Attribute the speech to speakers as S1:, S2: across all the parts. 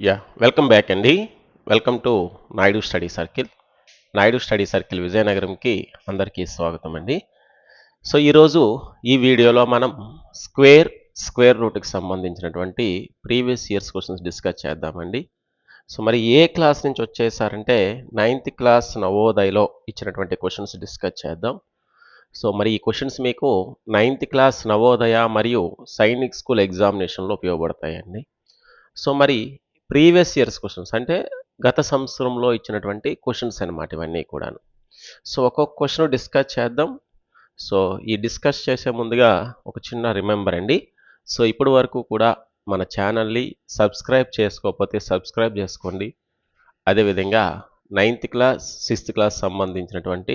S1: Yeah welcome back అండి welcome to Naidu study circle Naidu study circle విజయనగరంకి అందరికీ స్వాగతం అండి సో ఈరోజు ఈ వీడియోలో మనం స్క్వేర్ స్క్వేర్ రూట్కి సంబంధించినటువంటి ప్రీవియస్ ఇయర్స్ క్వశ్చన్స్ డిస్కస్ చేద్దామండి సో మరి ఏ క్లాస్ నుంచి వచ్చేసారంటే నైన్త్ క్లాస్ నవోదయలో ఇచ్చినటువంటి క్వశ్చన్స్ డిస్కస్ చేద్దాం. సో మరి ఈ క్వశ్చన్స్ మీకు నైన్త్ క్లాస్ నవోదయ మరియు సైనిక్ స్కూల్ ఎగ్జామినేషన్లో ఉపయోగపడతాయండి సో మరి ప్రీవియస్ ఇయర్స్ క్వశ్చన్స్. అంటే గత సంవత్సరంలో ఇచ్చినటువంటి క్వశ్చన్స్ అనమాట ఇవన్నీ కూడాను. సో ఒక్కొక్క క్వశ్చన్ డిస్కస్ చేద్దాం. సో ఈ డిస్కస్ చేసే ముందుగా ఒక చిన్న రిమెంబర్ అండి. సో ఇప్పటి వరకు కూడా మన ఛానల్ని సబ్స్క్రైబ్ చేసుకోకపోతే సబ్స్క్రైబ్ చేసుకోండి. అదేవిధంగా నైన్త్ క్లాస్ సిక్స్త్ క్లాస్ సంబంధించినటువంటి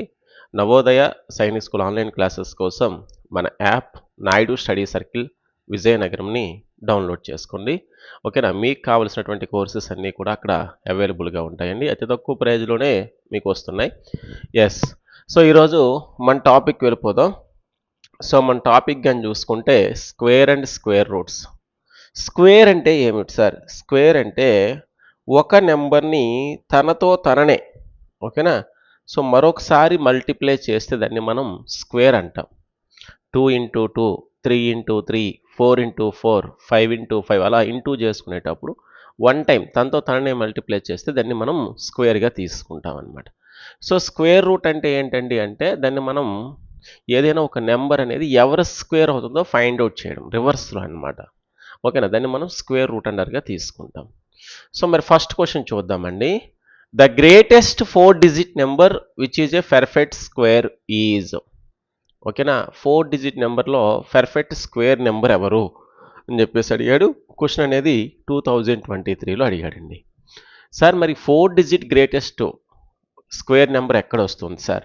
S1: Navodaya Sainik school online classes కోసం మన యాప్ నాయుడు స్టడీ సర్కిల్ విజయనగరంని డౌన్లోడ్ చేసుకోండి. ఓకేనా? మీకు కావలసినటువంటి కోర్సెస్ అన్నీ కూడా అక్కడ అవైలబుల్గా ఉంటాయండి. అతి తక్కువ ప్రైజ్లోనే మీకు వస్తున్నాయి. ఎస్ సో ఈరోజు మన టాపిక్ వెళ్ళిపోదాం. సో మన టాపిక్ కానీ చూసుకుంటే square and square roots. Square అంటే ఏమిటి సార్? స్క్వేర్ అంటే ఒక నెంబర్ని తనతో తననే. ఓకేనా? సో మరొకసారి మల్టిప్లై చేస్తే దాన్ని మనం స్క్వేర్ అంటాం. Two into two. Three into three four into four five into five అలా ఇంటూ చేసుకునేటప్పుడు వన్ టైం తనతో తననే మల్టిప్లై చేస్తే దాన్ని మనం స్క్వేర్గా తీసుకుంటాం అనమాట సో స్క్వేర్ రూట్ అంటే ఏంటండి అంటే దాన్ని మనం ఏదైనా ఒక నెంబర్ అనేది ఎవరు స్క్వేర్ అవుతుందో ఫైండ్ అవుట్ చేయడం రివర్స్లో అనమాట ఓకేనా? దాన్ని మనం స్క్వేర్ రూట్ అండర్గా తీసుకుంటాం. సో మరి ఫస్ట్ క్వశ్చన్ చూద్దామండి. The greatest four digit number which is a perfect square is ఓకేనా? ఫోర్ డిజిట్ నెంబర్లో పెర్ఫెక్ట్ స్క్వేర్ నెంబర్ ఎవరు? అని చెప్పేసి అడిగాడు. క్వశ్చన్ అనేది టూ థౌజండ్ ట్వంటీ త్రీలో అడిగాడండి. సార్ మరి four digit greatest square number ఎక్కడ వస్తుంది సార్?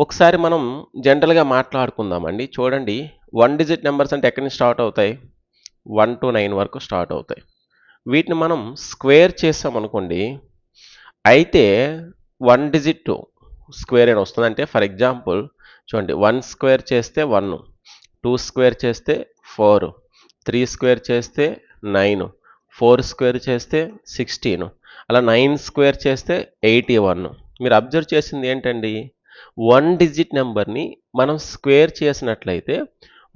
S1: ఒకసారి మనం జనరల్గా మాట్లాడుకుందామండి. చూడండి వన్ డిజిట్ నెంబర్స్ అంటే ఎక్కడి నుంచి స్టార్ట్ అవుతాయి? వన్ టు నైన్ వరకు స్టార్ట్ అవుతాయి. వీటిని మనం స్క్వేర్ చేసామనుకోండి అయితే వన్ డిజిట్ స్క్వేర్ అని వస్తుంది అంటే ఫర్ ఎగ్జాంపుల్ చూడండి వన్ స్క్వేర్ చేస్తే వన్ టూ స్క్వేర్ చేస్తే ఫోర్ త్రీ స్క్వేర్ చేస్తే నైన్ ఫోర్ స్క్వేర్ చేస్తే సిక్స్టీన్ అలా నైన్ స్క్వేర్ చేస్తే ఎయిటీ వన్. మీరు అబ్జర్వ్ చేసింది ఏంటండి? వన్ డిజిట్ నెంబర్ని మనం స్క్వేర్ చేసినట్లయితే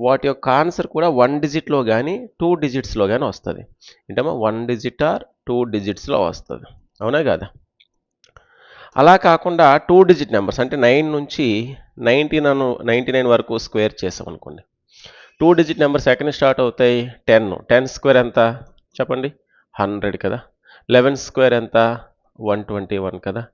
S1: వాటి యొక్క ఆన్సర్ కూడా వన్ డిజిట్లో కానీ టూ డిజిట్స్లో కానీ వస్తుంది. ఏంటమ్మా? వన్ డిజిట్ ఆర్ టూ డిజిట్స్లో వస్తుంది. అవునా కదా? అలా కాకుండా టూ డిజిట్ నెంబర్స్ అంటే నైన్ నుంచి నైంటీ నన్ను నైంటీ నైన్ వరకు స్క్వేర్ చేసాం అనుకోండి. టూ డిజిట్ నెంబర్స్ ఎక్కడి స్టార్ట్ అవుతాయి? టెన్. టెన్ స్క్వేర్ ఎంత? చెప్పండి. హండ్రెడ్ కదా. లెవెన్ స్క్వేర్ ఎంత? వన్ ట్వంటీ వన్ కదా.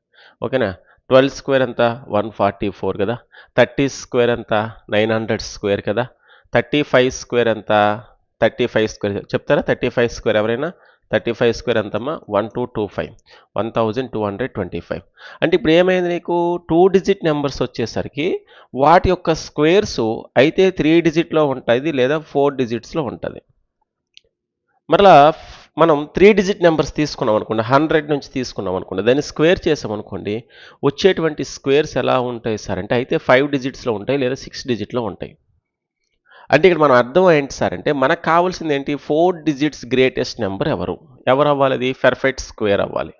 S1: ఓకేనా? ట్వెల్వ్ స్క్వేర్ ఎంత? వన్ ఫార్టీ ఫోర్ కదా. థర్టీ స్క్వేర్ ఎంత? నైన్ హండ్రెడ్ స్క్వేర్ కదా. థర్టీ ఫైవ్ స్క్వేర్ ఎంత? Thirty five square. చెప్తారా? థర్టీ ఫైవ్ స్క్వేర్ ఎవరైనా? థర్టీ ఫైవ్ స్క్వేర్ ఎంతమ్మా? One two two five. One thousand two hundred twenty five. అంటే ఇప్పుడు ఏమైంది నీకు? టూ డిజిట్ నెంబర్స్ వచ్చేసరికి వాటి యొక్క స్క్వేర్స్ అయితే త్రీ డిజిట్లో ఉంటుంది లేదా ఫోర్ డిజిట్స్లో ఉంటుంది. మరలా మనం త్రీ డిజిట్ నెంబర్స్ తీసుకున్నాం అనుకోండి హండ్రెడ్ నుంచి తీసుకున్నాం అనుకోండి దాన్ని స్క్వేర్ చేసాం అనుకోండి వచ్చేటువంటి స్క్వేర్స్ ఎలా ఉంటాయి సార్? అంటే అయితే ఫైవ్ డిజిట్స్లో ఉంటాయి లేదా సిక్స్ డిజిట్లో ఉంటాయి. అంటే ఇక్కడ మనం అర్థం ఏంటి సార్ అంటే మనకు కావాల్సింది ఏంటి? ఫోర్ డిజిట్స్ గ్రేటెస్ట్ నెంబర్ ఎవరు? ఎవరు అవ్వాలి అది పర్ఫెక్ట్ స్క్వేర్ అవ్వాలి.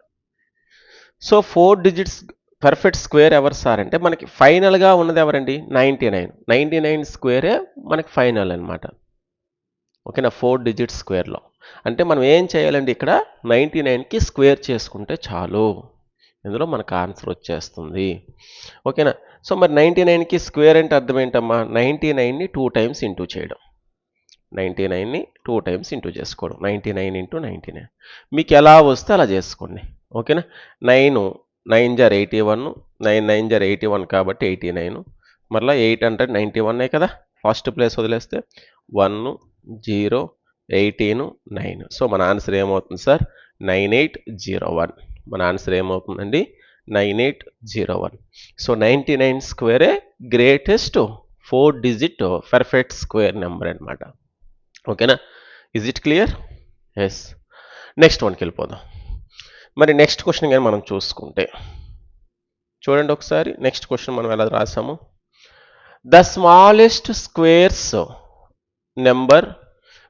S1: So four digits perfect square ఎవరు సార్ అంటే మనకి ఫైనల్గా ఉన్నది ఎవరండి? Ninety nine. నైంటీ నైన్ స్క్వేరే మనకి ఫైనల్ అనమాట ఓకేనా? ఫోర్ డిజిట్ స్క్వేర్లో. అంటే మనం ఏం చేయాలండి ఇక్కడ? నైంటీ నైన్కి స్క్వేర్ చేసుకుంటే చాలు. ఇందులో మనకు ఆన్సర్ వచ్చేస్తుంది. ఓకేనా? సో మరి నైంటీ నైన్కి స్క్వేర్ అంటే అర్థం ఏంటమ్మా? నైంటీ నైన్ని టూ టైమ్స్ ఇంటూ చేయడం. నైంటీ నైన్ని టూ టైమ్స్ ఇంటూ చేసుకోవడం. Ninety nine into ninety nine. మీకు ఎలా వస్తే అలా చేసుకోండి. ఓకేనా? నైన్ నైన్ జార్ ఎయిటీ వన్ నైన్ నైన్ జార్ ఎయిటీ వన్ కాబట్టి ఎయిటీ నైన్. మరలా ఎయిట్ హండ్రెడ్ నైంటీ వన్నే కదా? ఫస్ట్ ప్లేస్ వదిలేస్తే వన్ జీరో ఎయిటీను నైన్. సో మన ఆన్సర్ ఏమవుతుంది sir? Nine eight zero one. మన ఆన్సర్ ఏమవుతుందండి? Nine eight zero one. So ninety nine స్క్వేరే greatest four digit perfect square number అనమాట ఓకేనా? Is it clear yes next వన్కి వెళ్ళిపోదాం. మరి నెక్స్ట్ క్వశ్చన్ కానీ మనం చూసుకుంటే. చూడండి ఒకసారి నెక్స్ట్ క్వశ్చన్ మనం ఎలా రాసాము? The smallest squares number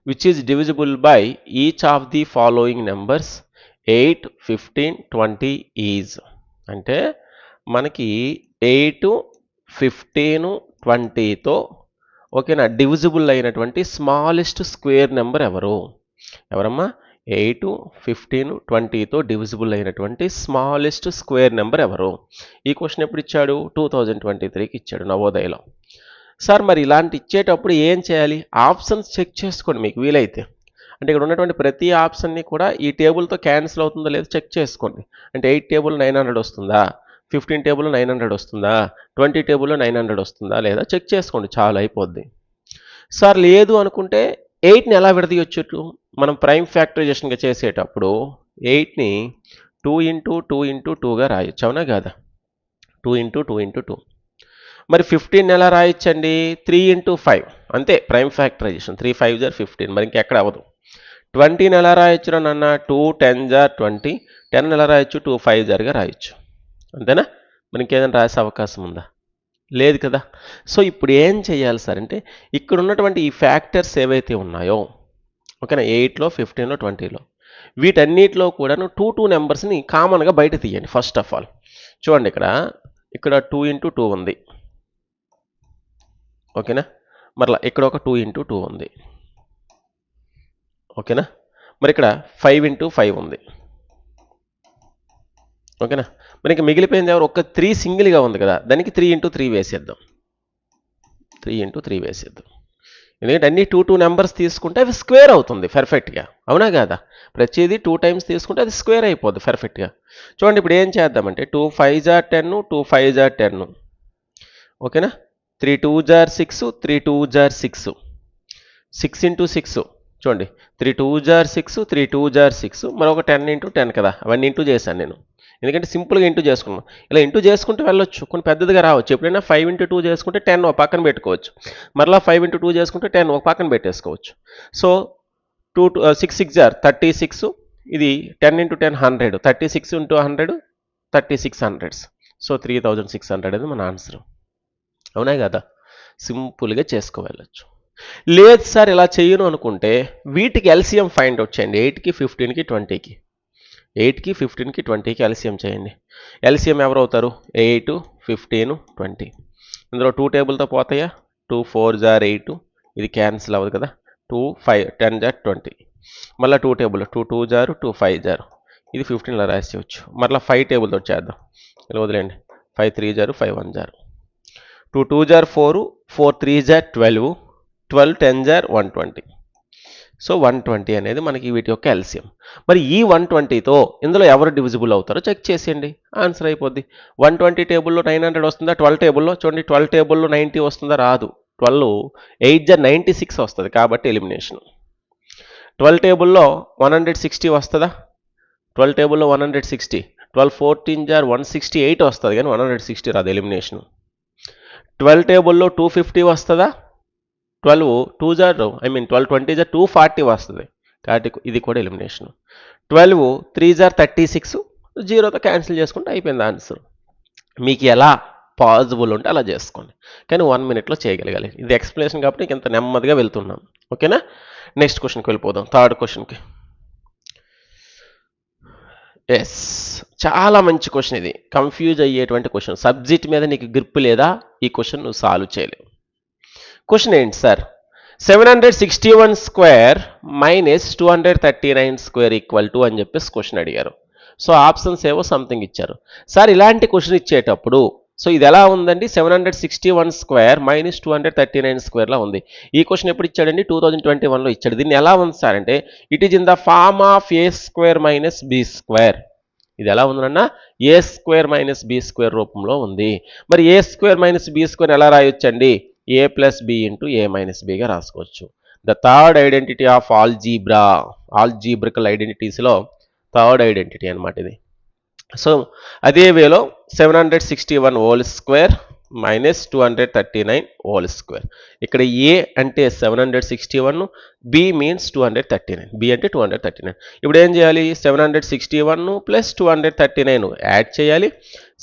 S1: which is divisible by each of the following numbers eight fifteen twenty is. అంటే మనకి ఎయిట్ ఫిఫ్టీన్ ట్వంటీతో ఓకేనా డివిజిబుల్ అయినటువంటి స్మాలెస్ట్ స్క్వేర్ నెంబర్ ఎవరు? ఎవరమ్మా? ఎయిట్ ఫిఫ్టీన్ ట్వంటీతో డివిజిబుల్ అయినటువంటి స్మాలెస్ట్ స్క్వేర్ నెంబర్ ఎవరు? ఈ క్వశ్చన్ ఎప్పుడు ఇచ్చాడు? టూ థౌజండ్ ట్వంటీ త్రీకి ఇచ్చాడు నవోదయలో. సార్ మరి ఇలాంటి ఇచ్చేటప్పుడు ఏం చేయాలి? ఆప్షన్స్ చెక్ చేసుకోండి మీకు వీలైతే. అంటే ఇక్కడ ఉన్నటువంటి ప్రతి ఆప్షన్ని కూడా ఈ టేబుల్తో క్యాన్సిల్ అవుతుందో లేదో చెక్ చేసుకోండి. అంటే ఎయిట్ టేబుల్ నైన్ హండ్రెడ్ వస్తుందా? ఫిఫ్టీన్ టేబుల్ నైన్ హండ్రెడ్ వస్తుందా? ట్వంటీ టేబుల్ నైన్ హండ్రెడ్ వస్తుందా? లేదా చెక్ చేసుకోండి చాలా అయిపోద్ది. సార్ లేదు అనుకుంటే ఎయిట్ని ఎలా విడదీయొచ్చు? మనం ప్రైమ్ ఫ్యాక్టరైజేషన్గా చేసేటప్పుడు ఎయిట్ని టూ ఇంటూ టూ ఇంటూ టూగా రాయొచ్చు అవునా కాదా? Two into two into two మరి ఫిఫ్టీన్ ఎలా రాయొచ్చండి? త్రీ ఇంటూ ఫైవ్ అంతే ప్రైమ్ ఫ్యాక్టరైజేషన్ త్రీ ఫైవ్ జర్ ఫిఫ్టీన్ మరి ఇంకెక్కడ అవ్వదు. ట్వంటీని ఎలా రాయొచ్చు నాన్న? టూ టెన్ జార్ ట్వంటీ. టెన్ ఎలా రాయొచ్చు టూ ఫైవ్ జార్గా రాయొచ్చు. అంతేనా? మనకి ఏదైనా రాసే అవకాశం ఉందా? లేదు కదా. సో ఇప్పుడు ఏం చేయాలి సార్ అంటే ఇక్కడ ఉన్నటువంటి ఈ ఫ్యాక్టర్స్ ఏవైతే ఉన్నాయో ఓకేనా? ఎయిట్లో ఫిఫ్టీన్లో ట్వంటీలో వీటన్నిటిలో కూడాను టూ టూ నెంబర్స్ని కామన్గా బయట తీయండి ఫస్ట్ ఆఫ్ ఆల్. చూడండి ఇక్కడ. ఇక్కడ టూ ఇంటూ టూ ఉంది. ఓకేనా? మరలా ఇక్కడ ఒక టూ ఇంటూ టూ ఉంది. ఓకేనా? మరి ఇక్కడ ఫైవ్ ఇంటూ ఫైవ్ ఉంది. ఓకేనా? మరి ఇంకా మిగిలిపోయింది ఎవరు? ఒక త్రీ సింగిల్గా ఉంది కదా. దానికి త్రీ ఇంటూ త్రీ వేసేద్దాం. త్రీ ఇంటూ త్రీ వేసేద్దాం. ఎందుకంటే అన్ని టూ టూ నెంబర్స్ తీసుకుంటే అవి స్క్వేర్ అవుతుంది పర్ఫెక్ట్గా అవునా కాదా? ప్రతిదీ టూ టైమ్స్ తీసుకుంటే అది స్క్వేర్ అయిపోద్ది పర్ఫెక్ట్గా చూడండి ఇప్పుడు ఏం చేద్దామంటే టూ ఫైవ్ జార్ టెన్ టూ ఫైవ్ జార్ టెన్ ఓకేనా? త్రీ టూ జార్ సిక్స్ త్రీ టూ జార్ సిక్స్ సిక్స్ ఇంటూ సిక్స్ చూడండి. త్రీ టూ జార్ సిక్స్ త్రీ టూ జార్ సిక్స్ మరొక టెన్ ఇంటూ టెన్ కదా. అవన్నీ ఇంటూ చేశాను నేను. ఎందుకంటే సింపుల్గా ఇంటూ చేసుకున్నాం. ఇలా ఇంటూ చేసుకుంటూ వెళ్ళొచ్చు. కొన్ని పెద్దదిగా రావచ్చు. ఎప్పుడైనా ఫైవ్ ఇంటూ టూ చేసుకుంటే టెన్ ఒక పక్కన పెట్టుకోవచ్చు. మరలా ఫైవ్ ఇంటూ టూ చేసుకుంటే టెన్ ఒక పక్కన పెట్టేసుకోవచ్చు. So two two six six jar thirty six ఇది ten into ten hundred thirty six into hundred thirty six hundreds so three thousand six hundred అది మన ఆన్సర్ అవునా కదా? సింపుల్గా చేసుకోవెళ్ళచ్చు లేదు సార్ ఇలా చేయను అనుకుంటే వీటికి ఎల్సిఎం ఫైండ్ అవుట్ చేయండి. ఎయిట్కి ఫిఫ్టీన్కి ట్వంటీకి ఎయిట్కి ఫిఫ్టీన్కి ట్వంటీకి ఎల్సిఎం చేయండి. ఎల్సిఎం ఎవరు అవుతారు? ఎయిట్ ఫిఫ్టీన్ ట్వంటీ ఇందులో టూ టేబుల్తో పోతాయా? టూ ఫోర్ జార్ ఎయిట్ ఇది క్యాన్సిల్ అవ్వదు కదా? టూ ఫైవ్ టెన్ జార్ ట్వంటీ మళ్ళీ టూ టేబుల్ టూ టూ జారు టూ ఫైవ్ జారు ఇది ఫిఫ్టీన్లో రాసేయచ్చు. మళ్ళీ ఫైవ్ టేబుల్తో చేద్దాం. ఇలా వదిలేండి ఫైవ్ త్రీ జారు ఫైవ్ వన్ జారు టూ టూ జార్ ఫోర్ ఫోర్ త్రీ జార్ twelve twelve ten jar one twenty. So one twenty అనేది మనకి వీటి యొక్క ఎల్సియం మరి ఈ వన్ ట్వంటీతో ఇందులో ఎవరు డివిజిబుల్ అవుతారో చెక్ చేసేయండి. ఆన్సర్ అయిపోద్ది. వన్ ట్వంటీ టేబుల్లో నైన్ హండ్రెడ్ వస్తుందా? ట్వెల్వ్ టేబుల్లో? చూడండి ట్వెల్వ్ టేబుల్లో నైంటీ వస్తుందా? రాదు. ట్వెల్వ్ ఎయిట్ జార్ నైంటీ సిక్స్ వస్తుంది కాబట్టి ఎలిమినేషన్ ట్వెల్వ్ టేబుల్లో వన్ హండ్రెడ్ సిక్స్టీ వస్తుందా? ట్వెల్వ్ టేబుల్లో one hundred sixty. Twelve fourteen jar one sixty eight వస్తుంది కానీ వన్ హండ్రెడ్ సిక్స్టీ రాదు ఎలిమినేషన్ ట్వెల్వ్ టేబుల్లో టూ ఫిఫ్టీ వస్తుందా? ట్వెల్వ్ టూ జార్ ఐ మీన్ ట్వెల్వ్ ట్వంటీ జార్ టూ ఫార్టీ వస్తుంది. కాబట్టి ఇది కూడా ఎలిమినేషన్ ట్వెల్వ్ త్రీ జార్ థర్టీ సిక్స్ జీరోతో క్యాన్సిల్ చేసుకుంటే అయిపోయింది ఆన్సర్ మీకు ఎలా పాజిబుల్ ఉంటే అలా చేసుకోండి. కానీ వన్ మినిట్లో చేయగలగాలి. ఇది ఎక్స్ప్లెనేషన్ కాబట్టి ఇంత నెమ్మదిగా వెళ్తున్నాం. ఓకేనా నెక్స్ట్ క్వశ్చన్కి వెళ్ళిపోదాం. థర్డ్ క్వశ్చన్కి ఎస్ చాలా మంచి క్వశ్చన్ ఇది. కన్ఫ్యూజ్ అయ్యేటువంటి క్వశ్చన్ సబ్జెక్ట్ మీద నీకు గ్రిప్ లేదా? ఈ క్వశ్చన్ నువ్వు సాల్వ్ చేయలేవు. క్వశ్చన్ ఏంటి sir seven hundred sixty one square minus two hundred thirty nine square equal to అని చెప్పేసి క్వశ్చన్ అడిగారు. సో ఆప్షన్స్ ఏవో సంథింగ్ ఇచ్చారు. సార్ ఇలాంటి క్వశ్చన్ ఇచ్చేటప్పుడు సో ఇది ఎలా ఉందండి? Seven hundred sixty one square minus two hundred thirty nine స్క్వేర్లో ఉంది. ఈ క్వశ్చన్ ఎప్పుడు ఇచ్చాడండి? టూ థౌజండ్ ట్వంటీ వన్లో ఇచ్చాడు. దీన్ని ఎలా ఉంది సార్ అంటే it is in the form of a square minus b square ఇది ఎలా ఉందన్న a square minus b square రూపంలో ఉంది. మరి a square minus b square ఎలా రాయొచ్చండి? A plus b into a minus బిగా రాసుకోవచ్చు. The third identity of algebra algebraical ఐడెంటిటీస్లో third identity అనమాట ఇది. సో అదే వేలో seven hundred sixty one whole square minus two hundred thirty nine whole square ఇక్కడ ఏ అంటే seven hundred sixty one b means two hundred thirty nine b అంటే two hundred thirty nine ఇప్పుడు ఏం చేయాలి? Seven hundred sixty one plus two hundred thirty nine add చేయాలి.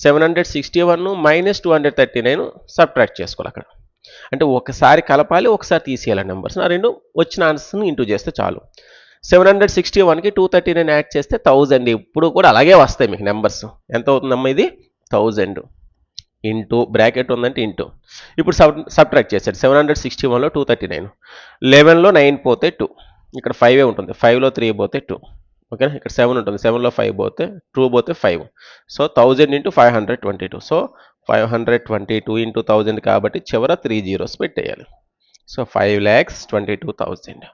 S1: Seven hundred sixty one minus two hundred thirty nine subtract చేసుకోవాలి అక్కడ. అంటే ఒకసారి కలపాలి ఒకసారి తీసేయాలి నెంబర్స్ ఆ రెండు వచ్చిన ఆన్సర్ని ఇంటూ చేస్తే చాలు. సెవెన్ హండ్రెడ్ సిక్స్టీ వన్కి టూ థర్టీ నైన్ యాడ్ చేస్తే థౌజండ్ ఇప్పుడు కూడా అలాగే వస్తాయి మీకు నెంబర్స్ ఎంత అవుతుందమ్మా ఇది? థౌజండ్ ఇంటూ బ్రాకెట్ ఉందంటే ఇంటూ ఇప్పుడు సబ్ సబ్ట్రాక్ట్ చేశాడు సెవెన్ హండ్రెడ్ సిక్స్టీ వన్లో టూ థర్టీ నైన్ లెవెన్లో నైన్ పోతే టూ ఇక్కడ ఫైవ్ ఉంటుంది. ఫైవ్లో త్రీ పోతే టూ ఓకేనా? ఇక్కడ సెవెన్ ఉంటుంది. సెవెన్లో ఫైవ్ పోతే టూ పోతే five so thousand into five hundred twenty two so five hundred twenty two into thousand కాబట్టి చివర త్రీ జీరోస్ పెట్టేయాలి. So five lakhs twenty two thousand.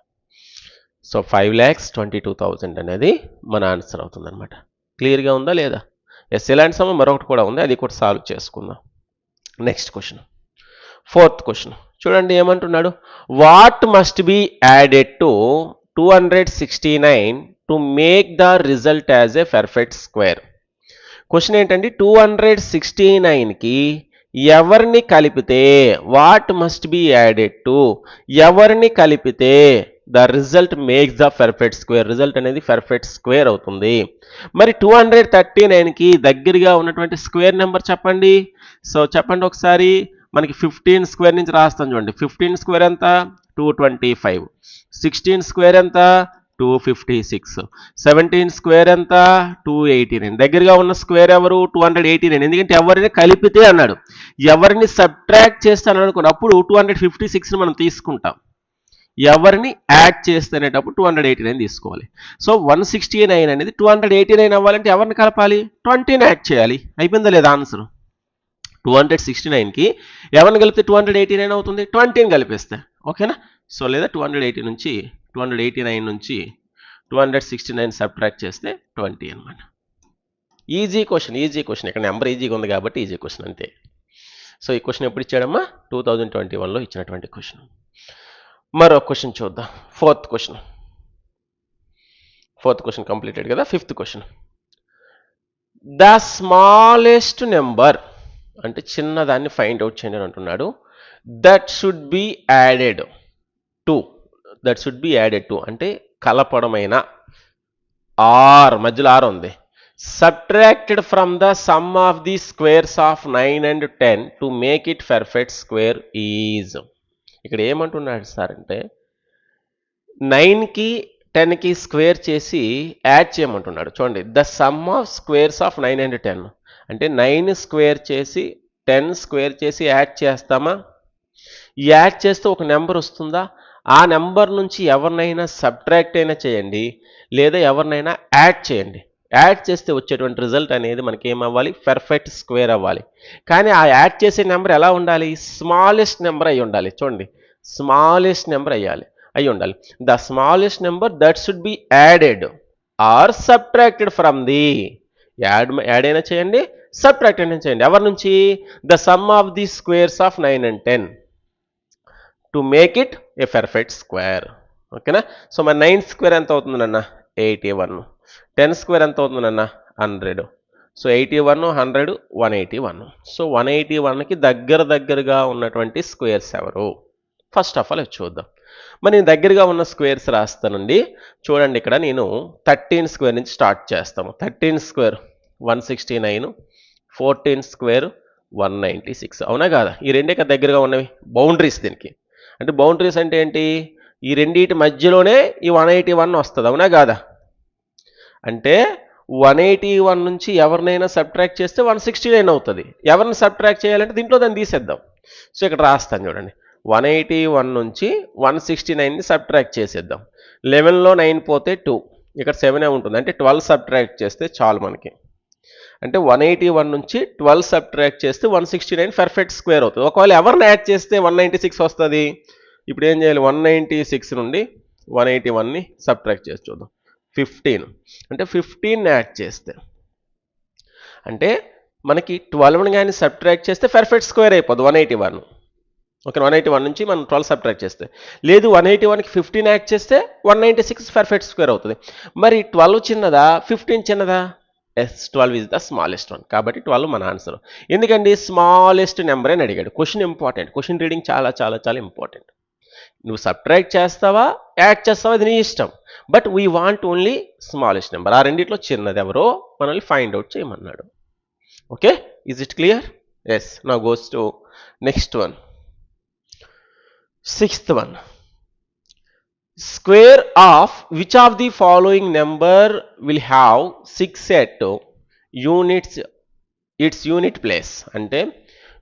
S1: So five lakhs twenty two thousand అనేది మన answer అవుతుంది అనమాట క్లియర్గా ఉందా లేదా? ఎస్ ఇలాంటి సమయం మరొకటి కూడా ఉంది. అది కూడా సాల్వ్ చేసుకుందాం. Next question. Fourth question. చూడండి ఏమంటున్నాడు? What must be added to two hundred sixty nine to make the result as a perfect square? Question ఏంటండి? టూ హండ్రెడ్ సిక్స్టీ నైన్కి ఎవరిని కలిపితే what must be added to? ఎవరిని కలిపితే the result makes the perfect square? Result అనేది perfect square అవుతుంది. మరి two hundred thirty నైన్కి దగ్గరగా ఉన్నటువంటి స్క్వేర్ నెంబర్ చెప్పండి. సో చెప్పండి ఒకసారి. మనకి ఫిఫ్టీన్ స్క్వేర్ నుంచి రాస్తాం చూడండి. ఫిఫ్టీన్ స్క్వేర్ ఎంత? Two twenty five sixteen square ఎంత? Two fifty six. Seventeen square ఎంత? Two eighty nine. దగ్గరగా ఉన్న స్క్వేర్ ఎవరు? Two hundred eighty nine. ఎందుకంటే ఎవరిని కలిపితే అన్నాడు. ఎవరిని సబ్ట్రాక్ట్ చేస్తాను అనుకున్నప్పుడు టూ హండ్రెడ్ ఫిఫ్టీ సిక్స్ని మనం తీసుకుంటాం. ఎవరిని యాడ్ చేస్తేనేటప్పుడు టూ హండ్రెడ్ ఎయిటీ నైన్ తీసుకోవాలి. సో వన్ సిక్స్టీ నైన్ అనేది టూ హండ్రెడ్ ఎయిటీ నైన్ అవ్వాలంటే ఎవరిని కలపాలి? ట్వంటీని యాడ్ చేయాలి. అయిపోయిందా లేదా ఆన్సర్? టూ హండ్రెడ్ సిక్స్టీ నైన్కి ఎవరిని కలిపితే టూ హండ్రెడ్ ఎయిటీ నైన్ అవుతుంది? ట్వంటీని కలిపేస్తే. ఓకేనా? సో లేదా టూ హండ్రెడ్ ఎయిటీ నుంచి టూ హండ్రెడ్ ఎయిటీ నైన్ నుంచి two hundred sixty nine subtract చేస్తే ట్వంటీ అనమాట ఈజీ క్వశ్చన్ ఈజీ క్వశ్చన్ ఇక్కడ నెంబర్ ఈజీగా ఉంది కాబట్టి ఈజీ క్వశ్చన్ అంతే. సో ఈ క్వశ్చన్ ఎప్పుడు ఇచ్చాడమ్మా? టూ థౌజండ్ ట్వంటీ వన్లో ఇచ్చినటువంటి క్వశ్చన్ మరో క్వశ్చన్ చూద్దాం. Fourth question fourth question completed కదా fifth question the smallest number అంటే చిన్నదాన్ని ఫైండ్ అవుట్ చేయండి అని అంటున్నాడు. That should be added to that should be added to అంటే కలపడమైన ఆర్ మధ్యలో ఆర్ ఉంది. Subtracted from the sum of the squares of nine and ten to make it perfect square is ఇక్కడ ఏమంటున్నాడు sir అంటే నైన్కి టెన్కి స్క్వేర్ చేసి యాడ్ చేయమంటున్నాడు. చూడండి the sum of squares of nine and ten అంటే నైన్ స్క్వేర్ చేసి టెన్ స్క్వేర్ చేసి యాడ్ చేస్తామా? యాడ్ చేస్తే ఒక నెంబర్ వస్తుందా? ఆ నెంబర్ నుంచి ఎవరినైనా సబ్ట్రాక్ట్ అయినా చేయండి లేదా ఎవరినైనా యాడ్ చేయండి. యాడ్ చేస్తే వచ్చేటువంటి రిజల్ట్ అనేది మనకి ఏమవ్వాలి పర్ఫెక్ట్ స్క్వేర్ అవ్వాలి. కానీ ఆ యాడ్ చేసే నెంబర్ ఎలా ఉండాలి? స్మాలెస్ట్ నెంబర్ అయి ఉండాలి. చూడండి. స్మాలెస్ట్ నెంబర్ అయ్యాలి. అయి ఉండాలి. The smallest number that should be added or subtracted from the add add అయినా చేయండి సబ్ట్రాక్ట్ అయినా చేయండి. ఎవరి నుంచి? The sum of the squares of nine and ten. To make it a perfect square ఓకేనా సో మరి నైన్ స్క్వేర్ ఎంత అవుతుంది నాన్న? ఎయిటీ వన్ టెన్ స్క్వేర్ ఎంత అవుతుంది నాన్న? Hundred so eighty one hundred one eighty one so one eighty వన్కి దగ్గర దగ్గరగా ఉన్నటువంటి స్క్వేర్స్ ఎవరు? ఫస్ట్ ఆఫ్ ఆల్ చూద్దాం. మరి నేను దగ్గరగా ఉన్న స్క్వేర్స్ రాస్తానండి. చూడండి ఇక్కడ నేను థర్టీన్ స్క్వేర్ నుంచి స్టార్ట్ చేస్తాము. Thirteen square one sixty nine fourteen square one ninety six అవునా కాదా? ఈ రెండే కదా దగ్గరగా ఉన్నవి? బౌండరీస్ దీనికి. అంటే బౌండరీస్ అంటే ఏంటి? ఈ రెండింటి మధ్యలోనే ఈ వన్ ఎయిటీ వన్ వస్తుంది అవునా కాదా? అంటే వన్ ఎయిటీ వన్ నుంచి ఎవరినైనా సబ్ట్రాక్ట్ చేస్తే వన్ సిక్స్టీ నైన్ అవుతుంది. ఎవరిని సబ్ట్రాక్ట్ చేయాలంటే దీంట్లో దాన్ని తీసేద్దాం. సో ఇక్కడ రాస్తాను చూడండి. వన్ ఎయిటీ వన్ నుంచి వన్ సిక్స్టీ నైన్ని సబ్ట్రాక్ట్ చేసేద్దాం. లెవెన్లో నైన్ పోతే టూ. ఇక్కడ సెవెనే ఉంటుంది. అంటే ట్వెల్వ్ సబ్ట్రాక్ట్ చేస్తే చాలు మనకి. అంటే వన్ ఎయిటీ వన్ నుంచి ట్వెల్వ్ సబ్ట్రాక్ట్ చేస్తే one sixty nine perfect square అవుతుంది. ఒకవేళ ఎవరిని యాడ్ చేస్తే వన్ నైంటీ సిక్స్ వస్తుంది? ఇప్పుడు ఏం చేయాలి? వన్ నైంటీ సిక్స్ నుండి వన్ ఎయిటీ వన్ని సబ్ట్రాక్ట్ చేసి చూద్దాం. ఫిఫ్టీన్ అంటే ఫిఫ్టీన్ యాడ్ చేస్తే. అంటే మనకి ట్వెల్వ్ని కానీ సబ్ట్రాక్ట్ చేస్తే పర్ఫెక్ట్ స్క్వేర్ అయిపోద్ది one eighty one okay one eighty one నుంచి మనం ట్వెల్వ్ సబ్ట్రాక్ట్ చేస్తే. లేదు వన్ ఎయిటీ వన్కి ఫిఫ్టీన్ యాడ్ చేస్తే one ninety six perfect square అవుతుంది. మరి ట్వెల్వ్ చిన్నదా? ఫిఫ్టీన్ చిన్నదా? Yes twelve is the smallest one కాబట్టి ట్వెల్వ్ మన ఆన్సర్ ఎందుకండి? స్మాలెస్ట్ నెంబర్ అని అడిగాడు. క్వశ్చన్ ఇంపార్టెంట్ క్వశ్చన్ రీడింగ్ చాలా చాలా చాలా ఇంపార్టెంట్ నువ్వు సబ్ట్రాక్ట్ చేస్తావా? యాడ్ చేస్తావా? అది నీ ఇష్టం. But we want only smallest number ఆ రెండిట్లో చిన్నది ఎవరో మనల్ని ఫైండ్ అవుట్ చేయమన్నాడు. Okay is it clear yes నా goes to next one sixth one square of which of the following number will have six at units its unit place. అంటే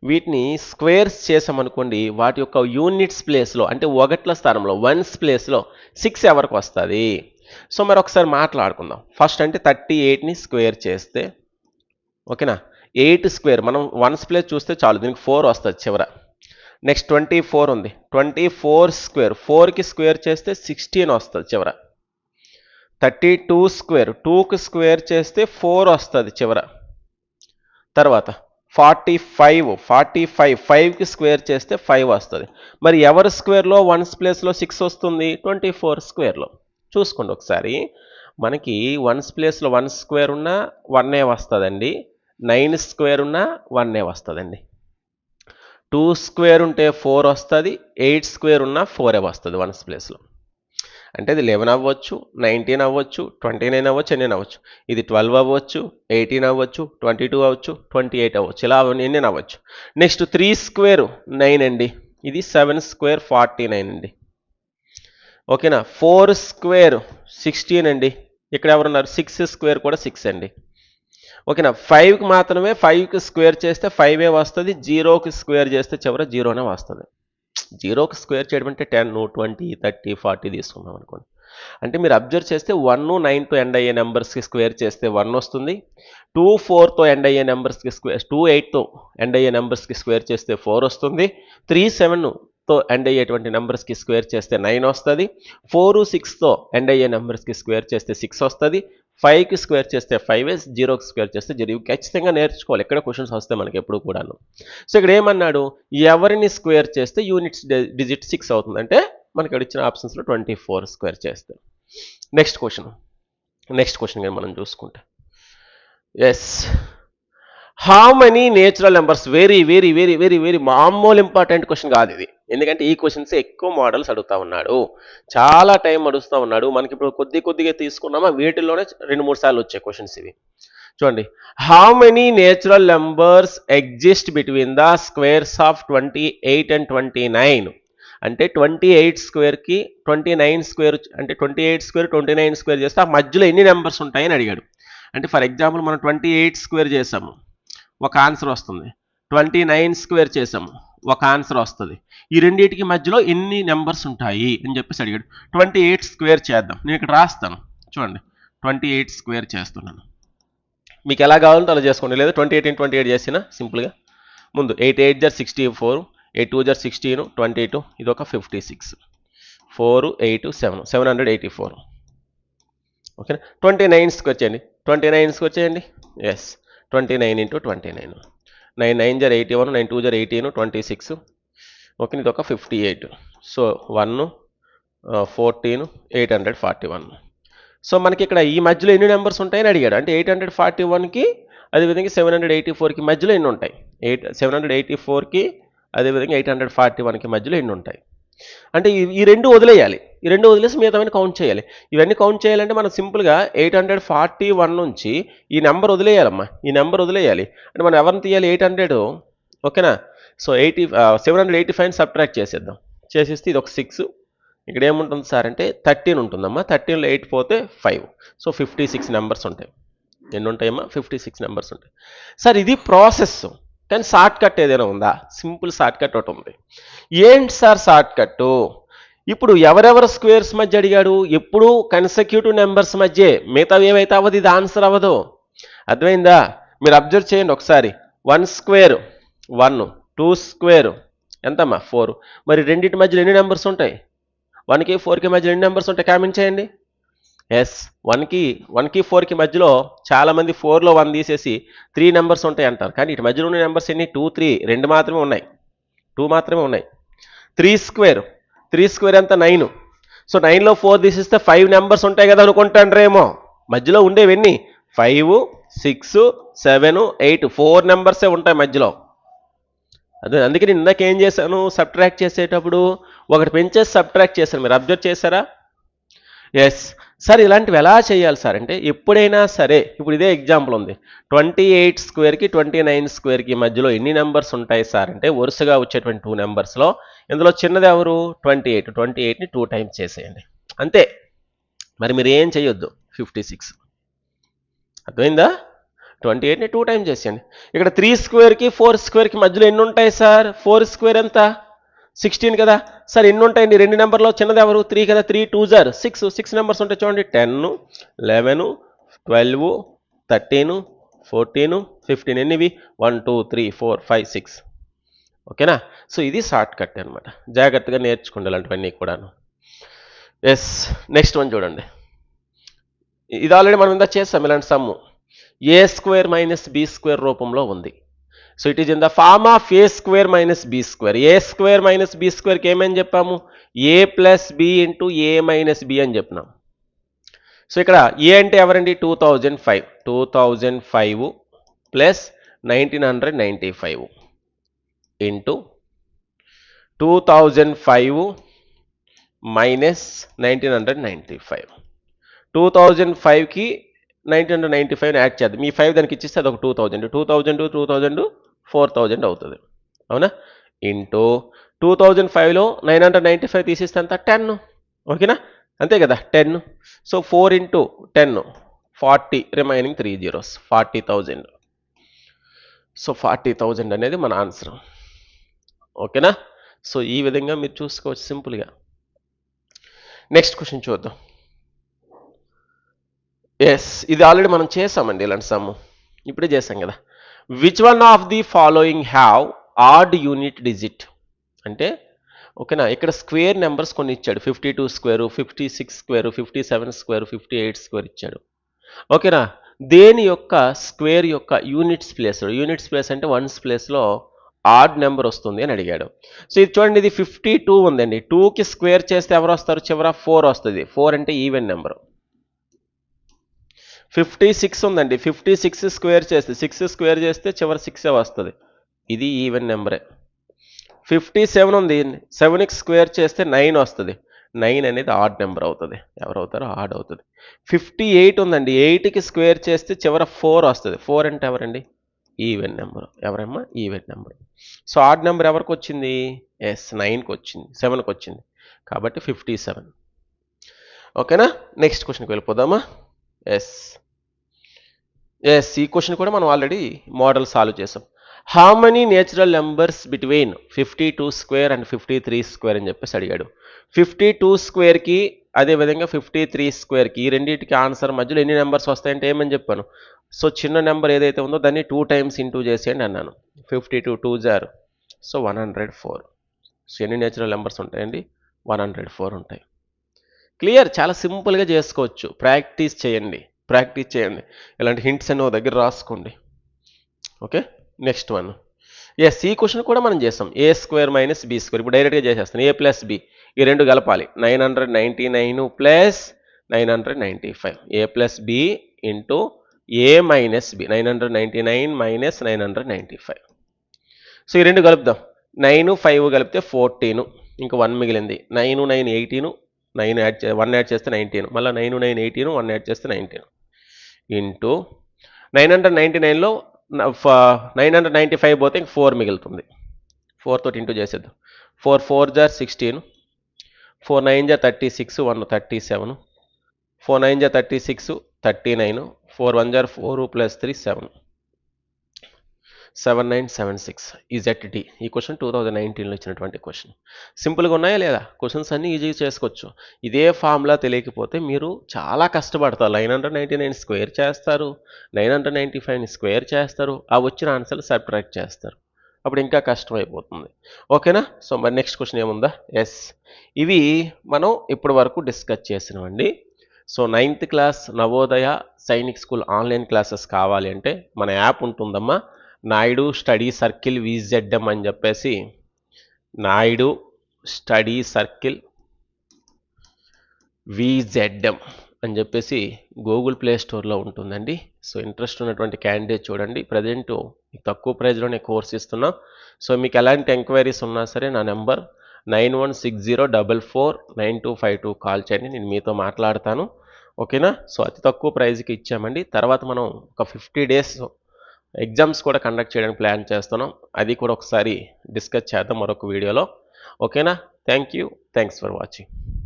S1: వీటిని squares చేసామనుకోండి వాటి యొక్క యూనిట్స్ ప్లేస్లో అంటే ఒకట్ల స్థానంలో వన్స్ ప్లేస్లో సిక్స్ ఎవరికి వస్తుంది? సో మరి ఒకసారి మాట్లాడుకుందాం. ఫస్ట్ అంటే థర్టీ ఎయిట్ని స్క్వేర్ చేస్తే ఓకేనా? ఎయిట్ స్క్వేర్ మనం వన్స్ ప్లేస్ చూస్తే చాలు దీనికి ఫోర్ వస్తుంది చివర. నెక్స్ట్ ట్వంటీ ఫోర్ ఉంది. Twenty four square. ఫోర్కి స్క్వేర్ చేస్తే సిక్స్టీన్ వస్తుంది చివర. Thirty two square. టూకి స్క్వేర్ చేస్తే ఫోర్ వస్తుంది చివర. తర్వాత ఫార్టీ ఫైవ్. Forty five. ఫైవ్కి స్క్వేర్ చేస్తే ఫైవ్ వస్తుంది. మరి ఎవరి స్క్వేర్లో? వన్స్ ప్లేస్లో సిక్స్ వస్తుంది. ట్వంటీ ఫోర్ స్క్వేర్లో. చూసుకోండి ఒకసారి. మనకి వన్స్ ప్లేస్లో వన్ స్క్వేర్ ఉన్నా వన్నే వస్తుందండి. నైన్ స్క్వేర్ ఉన్నా వన్నే వస్తుందండి. టూ స్క్వేర్ ఉంటే ఫోర్ వస్తుంది ఎయిట్ స్క్వేర్ ఉన్నా ఏ వస్తుంది వన్స్ ప్లేస్లో. అంటే ఇది లెవెన్ అవ్వచ్చు నైన్టీన్ అవ్వచ్చు ట్వంటీ నైన్ అవ్వచ్చు ఎన్ని అవ్వచ్చు. ఇది ట్వెల్వ్ అవ్వచ్చు ఎయిటీన్ అవ్వచ్చు ట్వంటీ టూ అవ్వచ్చు ట్వంటీ ఎయిట్ అవ్వచ్చు ఇలా ఎన్ని అవ్వచ్చు. నెక్స్ట్ త్రీ స్క్వేర్ నైన్ అండి. ఇది సెవెన్ స్క్వేర్ ఫార్టీ నైన్ అండి. ఓకేనా? ఫోర్ స్క్వేర్ సిక్స్టీన్ అండి. ఇక్కడ ఎవరున్నారు? సిక్స్ స్క్వేర్ కూడా సిక్స్ అండి. ఓకేనా? ఫైవ్కి మాత్రమే ఫైవ్కి స్క్వేర్ చేస్తే ఫైవ్ వస్తుంది జీరోకి స్క్వేర్ చేస్తే చివర జీరోనే వస్తుంది. జీరోకి స్క్వేర్ చేయడం అంటే టెన్ ట్వంటీ థర్టీ ఫార్టీ తీసుకున్నాం అనుకోండి. అంటే మీరు అబ్జర్వ్ చేస్తే వన్ నైన్తో ఎండ్ అయ్యే నెంబర్స్కి స్క్వేర్ చేస్తే వన్ వస్తుంది. టూ ఫోర్తో ఎండ్ అయ్యే నెంబర్స్కి స్క్వేర్ టూ ఎయిట్తో ఎండ్ అయ్యే నెంబర్స్కి స్క్వేర్ చేస్తే ఫోర్ వస్తుంది. త్రీ సెవెన్తో ఎండ్ అయ్యేటువంటి నెంబర్స్కి స్క్వేర్ చేస్తే నైన్ వస్తుంది. ఫోర్ సిక్స్తో ఎండ్ అయ్యే నెంబర్స్కి స్క్వేర్ చేస్తే సిక్స్ వస్తుంది. ఫైవ్కి స్క్వేర్ చేస్తే ఫైవ్ ఎస్ జీరోకి స్క్వేర్ చేస్తే జీరో. ఇవి ఖచ్చితంగా నేర్చుకోవాలి. ఎక్కడ క్వశ్చన్స్ వస్తాయి మనకి ఎప్పుడు కూడాను. సో ఇక్కడ ఏమన్నాడు? ఎవరిని స్క్వేర్ చేస్తే యూనిట్స్ డిజిట్ సిక్స్ అవుతుంది. అంటే మనకి ఇక్కడ ఇచ్చిన ఆప్షన్స్లో ట్వంటీ ఫోర్ స్క్వేర్ చేస్తే. Next question. నెక్స్ట్ క్వశ్చన్ కానీ మనం చూసుకుంటే. Yes. How many natural numbers very very very very very మామూలు ఇంపార్టెంట్ క్వశ్చన్ కాదు ఇది. ఎందుకంటే ఈ క్వశ్చన్స్ ఎక్కువ మోడల్స్ అడుగుతా ఉన్నాడు. చాలా టైం అడుగుతూ ఉన్నాడు. మనకి ఇప్పుడు కొద్ది కొద్దిగా తీసుకున్నామా? వీటిల్లోనే రెండు మూడు సార్లు వచ్చే క్వశ్చన్స్ ఇవి. చూడండి. How many natural numbers exist between the squares of twenty eight and twenty nine అంటే ట్వంటీ ఎయిట్ స్క్వేర్కి ట్వంటీ నైన్ స్క్వేర్ అంటే twenty eight square twenty nine square చేస్తే ఆ మధ్యలో ఎన్ని నెంబర్స్ ఉంటాయని అడిగాడు. అంటే ఫర్ ఎగ్జాంపుల్ మనం ట్వంటీ ఎయిట్ స్క్వేర్ చేసాము. ఒక ఆన్సర్ వస్తుంది. ట్వంటీ నైన్ స్క్వేర్ చేసాము ఒక ఆన్సర్ వస్తుంది. ఈ రెండింటికి మధ్యలో ఎన్ని నెంబర్స్ ఉంటాయి అని చెప్పేసి అడిగాడు. ట్వంటీ ఎయిట్ స్క్వేర్ చేద్దాం. నేను ఇక్కడ రాస్తాను. చూడండి. ట్వంటీ ఎయిట్ స్క్వేర్ చేస్తున్నాను. మీకు ఎలా కావాలంటే అలా చేసుకోండి. లేదా ట్వంటీ ఎయిట్ ట్వంటీ ఎయిట్ చేసినా సింపుల్గా. ముందు ఎయిట్ ఎయిట్ జర్ సిక్స్టీ ఫోర్ ఎయిట్ టూ జర్ సిక్స్టీన్ ట్వంటీ టూ ఇది ఒక fifty six. Four eight seven seven hundred eighty four. ఓకేనా? ట్వంటీ నైన్ స్క్వేర్ చేయండి. ట్వంటీ నైన్ స్క్వేర్ చేయండి. Yes twenty nine into twenty nine nine nine జర్ eighty one nine two జర్ eighteen twenty six okay ఇది ఒక fifty eight so one fourteen eight hundred forty one so మనకి ఇక్కడ ఈ మధ్యలో ఎన్ని నెంబర్స్ ఉంటాయని అడిగాడు. అంటే ఎయిట్ హండ్రెడ్ ఫార్టీ వన్కి అదేవిధంగా సెవెన్ హండ్రెడ్ ఎయిటీ ఫోర్కి మధ్యలో ఎన్ని ఉంటాయి? ఎయిట్ సెవెన్ హండ్రెడ్ ఎయిటీ ఫోర్కి అదేవిధంగా ఎయిట్ హండ్రెడ్ ఫార్టీ వన్కి మధ్యలో ఎన్ని ఉంటాయి? అంటే ఈ రెండు వదిలేయాలి. ఈ రెండు వదిలేసి మిగతావన్నీ కౌంట్ చేయాలి. ఇవన్నీ కౌంట్ చేయాలంటే మనం సింపుల్గా ఎయిట్ హండ్రెడ్ ఫార్టీ వన్ నుంచి ఈ నెంబర్ వదిలేయాలమ్మా. ఈ నెంబర్ వదిలేయాలి. అంటే మనం ఎవరిని తీయాలి? ఎయిట్ హండ్రెడ్ ఓకేనా? So eighty seven hundred eighty five subtract చేసేద్దాం. చేసేస్తే ఇది ఒక సిక్స్ ఇక్కడ ఏముంటుంది సార్ అంటే థర్టీన్ ఉంటుందమ్మా. థర్టీన్లో ఎయిట్ పోతే five so fifty six numbers ఉంటాయి. ఎన్ని ఉంటాయమ్మా? ఫిఫ్టీ సిక్స్ నెంబర్స్ ఉంటాయి. సార్ ఇది ప్రాసెస్ కానీ షార్ట్ కట్ ఏదైనా ఉందా? సింపుల్ షార్ట్ కట్ ఒకటి ఉంది. ఏంటి సార్ షార్ట్ కట్ ఇప్పుడు ఎవరెవరు స్క్వేర్స్ మధ్య అడిగాడు? ఎప్పుడు కన్సెక్యూటివ్ నెంబర్స్ మధ్య. మిగతావి ఏవైతే అవ్వదు ఇది ఆన్సర్ అవ్వదు. అర్థమైందా? మీరు అబ్జర్వ్ చేయండి ఒకసారి. One square one two square ఎంతమ్మా? ఫోర్ మరి రెండింటి మధ్యలో ఎన్ని నెంబర్స్ ఉంటాయి? వన్కి ఫోర్కి మధ్యలో ఎన్ని నెంబర్స్ ఉంటాయి? కామెంట్ చేయండి. ఎస్ వన్కి వన్కి ఫోర్కి మధ్యలో చాలామంది ఫోర్లో వన్ తీసేసి త్రీ నెంబర్స్ ఉంటాయి అంటారు కానీ ఇటు మధ్యలో ఉన్న నెంబర్స్ ఎన్ని? టూ త్రీ రెండు మాత్రమే ఉన్నాయి. టూ మాత్రమే ఉన్నాయి. త్రీ స్క్వేర్ త్రీ స్క్వేర్ ఎంత? నైన్ సో నైన్లో ఫోర్ తీసిస్తే ఫైవ్ నెంబర్స్ ఉంటాయి కదా అనుకుంటాండ్రేమో. మధ్యలో ఉండేవన్నీ five six seven eight four నెంబర్సే ఉంటాయి మధ్యలో. అదే అందుకే నేను ఇందాక ఏం చేశాను? సబ్ట్రాక్ట్ చేసేటప్పుడు ఒకటి పెంచేసి సబ్ట్రాక్ట్ చేశాను. మీరు అబ్జర్వ్ చేశారా? ఎస్ సార్ ఇలాంటివి ఎలా చేయాలి సార్? అంటే ఎప్పుడైనా సరే ఇప్పుడు ఇదే ఎగ్జాంపుల్ ఉంది. ట్వంటీ ఎయిట్ స్క్వేర్కి ట్వంటీ నైన్ స్క్వేర్కి మధ్యలో ఎన్ని నెంబర్స్ ఉంటాయి సార్? అంటే వరుసగా వచ్చేటువంటి టూ నెంబర్స్లో ఇందులో చిన్నది ఎవరు? ట్వంటీ ఎయిట్ ట్వంటీ ఎయిట్ని టూ టైమ్స్ చేసేయండి. అంతే. మరి మీరు ఏం చేయొద్దు? ఫిఫ్టీ సిక్స్ అర్థమైందా? ట్వంటీ ఎయిట్ని టూ టైమ్స్ చేసేయండి. ఇక్కడ త్రీ స్క్వేర్కి ఫోర్ స్క్వేర్కి మధ్యలో ఎన్ని ఉంటాయి సార్? ఫోర్ స్క్వేర్ ఎంత? సిక్స్టీన్ కదా? సార్ ఎన్ని ఉంటాయండి రెండు నెంబర్లో చిన్నది ఎవరు? త్రీ కదా? త్రీ టూ జార్ సిక్స్ సిక్స్ నెంబర్స్ ఉంటాయి చూడండి. Ten eleven twelve thirteen fourteen fifteen ఎన్నివి? One two three four five six ఓకేనా? సో ఇది షార్ట్ కట్ అనమాట జాగ్రత్తగా నేర్చుకోండి అలాంటివన్నీ కూడాను. ఎస్ నెక్స్ట్ వన్ చూడండి. ఇది ఆల్రెడీ మనం ఇందా చేస్తాం ఇలాంటి sum a square minus b square రూపంలో ఉంది. So it is in the form of a square minus b square a square minus b స్క్వేర్కి ఏమని చెప్పాము? A plus b into a minus b అని చెప్పినాం. సో ఇక్కడ ఏ అంటే ఎవరండి? Two thousand five two thousand five plus nineteen hundred ninety five into two thousand five minus nineteen hundred ninety five two thousand ఫైవ్కి nineteen hundred ninety five add చేద్దాం. మీ five దానికి ఇచ్చేస్తే అది ఒక two thousand two thousand two thousand four thousand అవుతుంది. అవునా? Into two thousand ఫైవ్లో నైన్ హండ్రెడ్ నైంటీ ఫైవ్ తీసేస్తే అంత టెన్. ఓకేనా? అంతే కదా ten. So four into ten forty remaining three zeros forty thousand. So forty thousand అనేది మన ఆన్సర్. ఓకేనా? సో ఈ విధంగా మీరు చూసుకోవచ్చు సింపుల్గా. నెక్స్ట్ క్వశ్చన్ చూద్దాం. ఎస్ ఇది ఆల్రెడీ మనం చేసామండి ఇలాంటి సమ్ము ఇప్పుడే చేసాం కదా. Which one of the following have odd unit digit అంటే ఓకేనా? ఇక్కడ స్క్వేర్ నెంబర్స్ కొన్ని ఇచ్చాడు fifty two square fifty six square fifty seven square fifty eight square ఇచ్చాడు. ఓకేనా? దేని యొక్క స్క్వేర్ యొక్క యూనిట్స్ ప్లేస్ యూనిట్స్ ప్లేస్ అంటే వన్స్ ప్లేస్లో ఆడ్ నెంబర్ వస్తుంది అని అడిగాడు. సో ఇది చూడండి ఇది ఫిఫ్టీ టూ ఉందండి టూకి స్క్వేర్ చేస్తే ఎవరు వస్తారు? చివర ఫోర్ వస్తుంది. ఫోర్ అంటే ఈవెన్ నెంబర్ ఫిఫ్టీ సిక్స్ ఉందండి. ఫిఫ్టీ సిక్స్ స్క్వేర్ చేస్తే సిక్స్ స్క్వేర్ చేస్తే చివరి సిక్సే వస్తుంది. ఇది ఈవెన్ నెంబరే. ఫిఫ్టీ సెవెన్ ఉంది. సెవెన్కి స్క్వేర్ చేస్తే నైన్ వస్తుంది. నైన్ అనేది ఆడ్ నెంబర్ అవుతుంది. ఎవరవుతారో ఆడ్ అవుతుంది. ఫిఫ్టీ ఎయిట్ ఉందండి. ఎయిట్కి స్క్వేర్ చేస్తే చివర ఫోర్ వస్తుంది. ఫోర్ అంటే ఎవరండి? Even number. ఎవరమ్మా? Even number. So odd number ఎవరికి వచ్చింది? ఎస్ నైన్కి వచ్చింది. సెవెన్కి వచ్చింది. కాబట్టి ఫిఫ్టీ సెవెన్. ఓకేనా? నెక్స్ట్ క్వశ్చన్కి వెళ్ళిపోదామా? ఎస్ ఎస్ ఈ క్వశ్చన్ కూడా మనం ఆల్రెడీ మోడల్ సాల్వ్ చేసాం. How many natural numbers between fifty two square and fifty three square అని చెప్పేసి అడిగాడు. ఫిఫ్టీ టూ స్క్వేర్కి అదేవిధంగా ఫిఫ్టీ త్రీ స్క్వేర్కి ఈ రెండింటికి ఆన్సర్ మధ్యలో ఎన్ని నెంబర్స్ వస్తాయంటే ఏమని చెప్పాను. సో చిన్న నెంబర్ ఏదైతే ఉందో దాన్ని టూ టైమ్స్ ఇంటూ చేసేయండి అన్నాను. Fifty two two jar so one hundred four so ఎన్ని నేచురల్ నెంబర్స్ ఉంటాయండి? వన్ హండ్రెడ్ ఫోర్ ఉంటాయి. క్లియర్ చాలా సింపుల్గా చేసుకోవచ్చు. ప్రాక్టీస్ చేయండి. ప్రాక్టీస్ చేయండి. ఇలాంటి హింట్స్ అన్ని ఒక దగ్గర రాసుకోండి. ఓకే? Next one. ఎస్ ఈ క్వశ్చన్ కూడా మనం చేస్తాం. A square minus B square. ఇప్పుడు డైరెక్ట్గా చేసేస్తాను. ఏ ప్లస్ బి ఈ రెండు కలపాలి. Nine hundred ninety nine plus nine hundred ninety five. A plus B into A minus B nine hundred ninety nine minus nine hundred ninety five. So ఈ రెండు కలుపుదాం. Nine five కలిపితే ఫోర్టీను. ఇంకా one మిగిలింది. Nine nine eighteen nine add చే one add చేస్తే nineteen. మళ్ళీ nine nine eighteen one add చేస్తే nineteen. Into nine hundred ninety నైన్లో నైన్ హండ్రెడ్ నైంటీ ఫైవ్ పోతే ఇంక ఫోర్ మిగులుతుంది. ఫోర్ తోటి ఇంటూ చేసేద్దాం. ఫోర్ ఫోర్ జార్ సిక్స్టీన్. ఫోర్ నైన్ జా thirty six one thirty seven. Four nine జా thirty six thirty nine. Four one jar four plus three seven. Seven nine seven six ఈజెడ్డి ఈ question two thousand నైన్టీన్లో ఇచ్చినటువంటి question సింపుల్గా ఉన్నాయా లేదా? Questions అన్నీ ఈజీగా చేసుకోవచ్చు. ఇదే ఫామ్లా తెలియకపోతే మీరు చాలా కష్టపడతారు. Nine hundred ninety nine square చేస్తారు. నైన్ హండ్రెడ్ నైంటీ ఫైవ్ని స్క్వేర్ చేస్తారు. ఆ వచ్చిన ఆన్సర్లు సబ్ట్రాక్ట్ చేస్తారు. అప్పుడు ఇంకా కష్టం అయిపోతుంది. ఓకేనా సో మరి నెక్స్ట్ క్వశ్చన్ ఏముందా? ఎస్ ఇవి మనం ఇప్పటి వరకు discuss చేసినవండి. So ninth class Navodaya Sainik school online classes కావాలి అంటే మన యాప్ ఉంటుందమ్మా. నాయుడు స్టడీ సర్కిల్ విజెడ్ఎం అని చెప్పేసి నాయుడు స్టడీ సర్కిల్ విజెడ్ఎం అని చెప్పేసి గూగుల్ ప్లే స్టోర్లో ఉంటుందండి. సో ఇంట్రెస్ట్ ఉన్నటువంటి క్యాండిడేట్ చూడండి. ప్రజెంట్ తక్కువ ప్రైజ్లోనే కోర్స్ ఇస్తున్నా. సో మీకు ఎలాంటి ఎంక్వైరీస్ ఉన్నా సరే నా number nine one six zero double four nine two five two call చేయండి. నేను మీతో మాట్లాడతాను. ఓకేనా? సో అతి తక్కువ ప్రైజ్కి ఇచ్చామండి. తర్వాత మనం ఒక ఫిఫ్టీ డేస్ ఎగ్జామ్స్ కూడా కండక్ట్ చేయడానికి ప్లాన్ చేస్తున్నాం. అది కూడా ఒకసారి డిస్కస్ చేద్దాం మరొక వీడియోలో. ఓకేనా? Thank you thanks for watching.